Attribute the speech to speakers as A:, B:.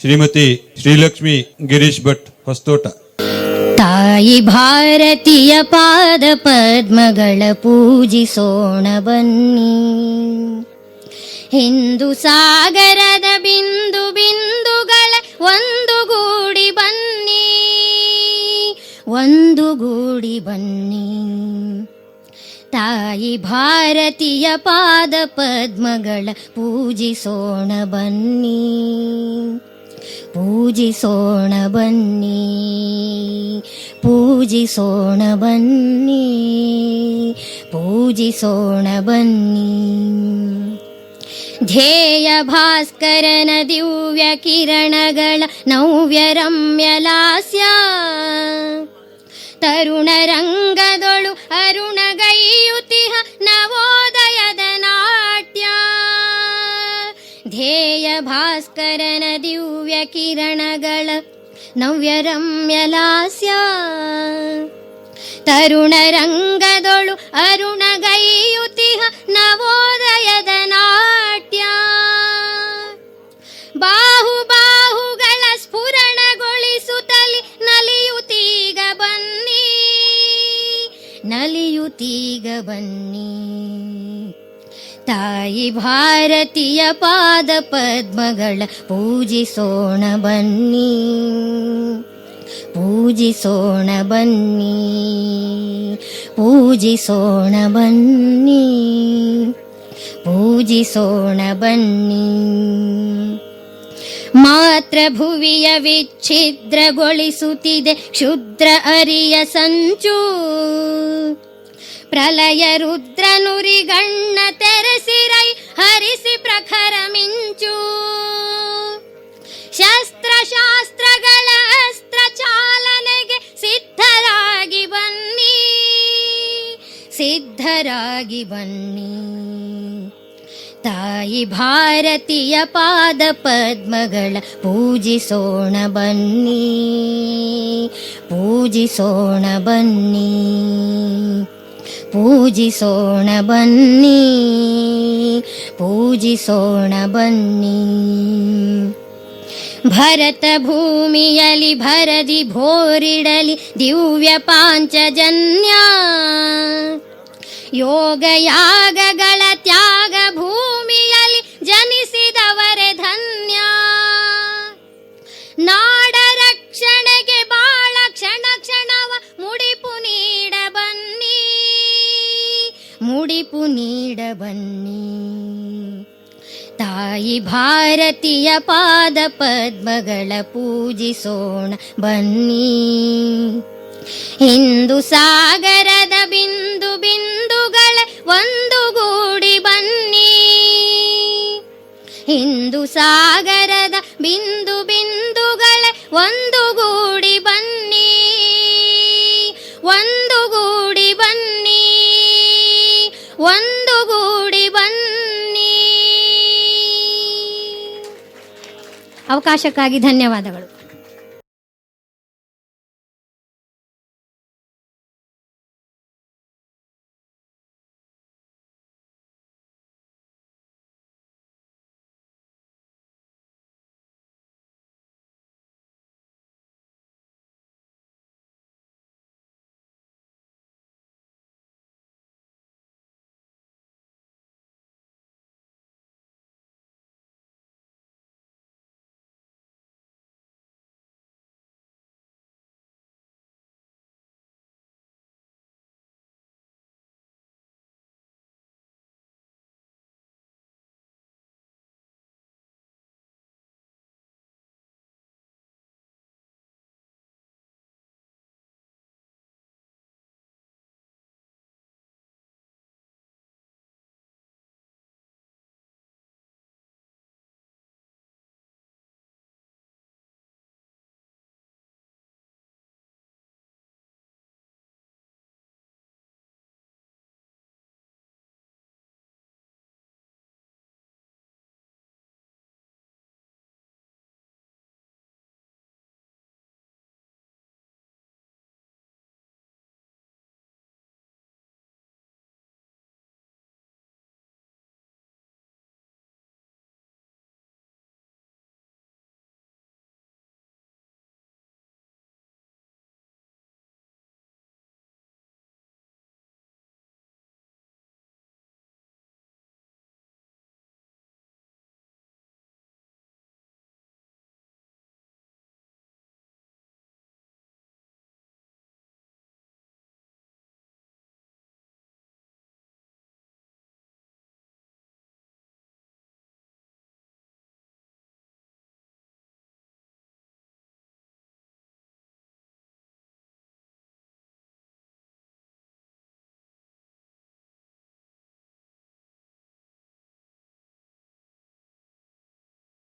A: ಶ್ರೀಮತಿ ಶ್ರೀಲಕ್ಷ್ಮಿ ಗಿರೀಶ್ ಭಟ್ ಹೊಸ್ತೋಟ.
B: ತಾಯಿ ಭಾರತೀಯ ಪಾದ ಪದ್ಮಗಳ ಪೂಜಿಸೋಣ ಬನ್ನಿ. ಹಿಂದೂ ಸಾಗರದ ಬಿಂದು ಬಿಂದುಗಳ ಒಂದು ಗೂಡಿ ಬನ್ನಿ. ಒಂದು ಗೂಡಿ ಬನ್ನಿ. ತಾಯಿ ಭಾರತೀಯ ಪಾದ ಪದ್ಮಗಳ ಪೂಜಿಸೋಣ ಬನ್ನಿ. ಪೂಜಿಸೋಣ ಬನ್ನಿ ಪೂಜಿಸೋಣ ಬನ್ನಿ ಪೂಜಿಸೋಣ ಬನ್ನಿ. ಧ್ಯೇಯ ಭಾಸ್ಕರನ ದಿವ್ಯ ಕಿರಣಗಳ ನವ್ಯ ರಮ್ಯಲಾಸ್ಯ ತರುಣ ರಂಗದೊಳು ಅರುಣಗೈಯುತಿಹ ಧ್ಯೇಯ ಭಾಸ್ಕರನ ದಿವ್ಯ ಕಿರಣಗಳ ನವ್ಯ ನವೋದಯದ ನಾಟ್ಯ. ತರುಣ ತಾಯಿ ಭಾರತೀಯ ಪಾದ ಪದ್ಮಗಳ ಪೂಜಿಸೋಣ ಬನ್ನಿ. ಪೂಜಿಸೋಣ ಬನ್ನಿ. ಪೂಜಿಸೋಣ ಬನ್ನಿ. ಪೂಜಿಸೋಣ ಬನ್ನಿ. ಮಾತೃಭುವಿಯ ವಿಚ್ಛಿದ್ರಗೊಳಿಸುತ್ತಿದೆ ಕ್ಷುದ್ರ ಅರಿಯ ಸಂಚು. ಪ್ರಲಯ ರುದ್ರ ನುರಿಗಣ್ಣ ತೆರೆಸಿರೈ ಹರಿಸಿ ಪ್ರಖರ ಮಿಂಚು. ಶಸ್ತ್ರ ಶಾಸ್ತ್ರಗಳ ಅಸ್ತ್ರ ಚಾಲನೆಗೆ ಸಿದ್ಧರಾಗಿ ಬನ್ನಿ ಸಿದ್ಧರಾಗಿ ಬನ್ನಿ. ತಾಯಿ ಭಾರತೀಯ ಪಾದ ಪದ್ಮಗಳ ಪೂಜಿಸೋಣ ಬನ್ನಿ ಪೂಜಿಸೋಣ ಬನ್ನಿ. ಪೂಜಿಸೋಣ ಬನ್ನಿ ಪೂಜಿಸೋಣ ಬನ್ನಿ. ಭರತ ಭೂಮಿಯಲಿ ಭರದಿ ಭೋರಿಡಲಿ ದಿವ್ಯ ಪಾಂಚಜನ್ಯ. ಯೋಗ ಯಾಗಗಳ ತ್ಯಾಗ ಮುಡಿಪು ನೀಡ ಬನ್ನಿ. ತಾಯಿ ಭಾರತೀಯ ಪಾದ ಪದ್ಮಗಳ ಪೂಜಿಸೋಣ ಬನ್ನಿ. ಹಿಂದೂ ಸಾಗರದ ಬಿಂದು ಬಿಂದುಗಳ ಒಂದು ಗೂಡಿ ಬನ್ನಿ. ಹಿಂದೂ ಸಾಗರದ ಬಿಂದು ಬಿಂದುಗಳ ಒಂದು ಗೂಡಿ ಬನ್ನಿ. ಒಂದು ಗೂಡಿ ಬನ್ನಿ. ಒಂದು ಗೂಡಿ ಬನ್ನಿ. ಅವಕಾಶಕ್ಕಾಗಿ ಧನ್ಯವಾದಗಳು.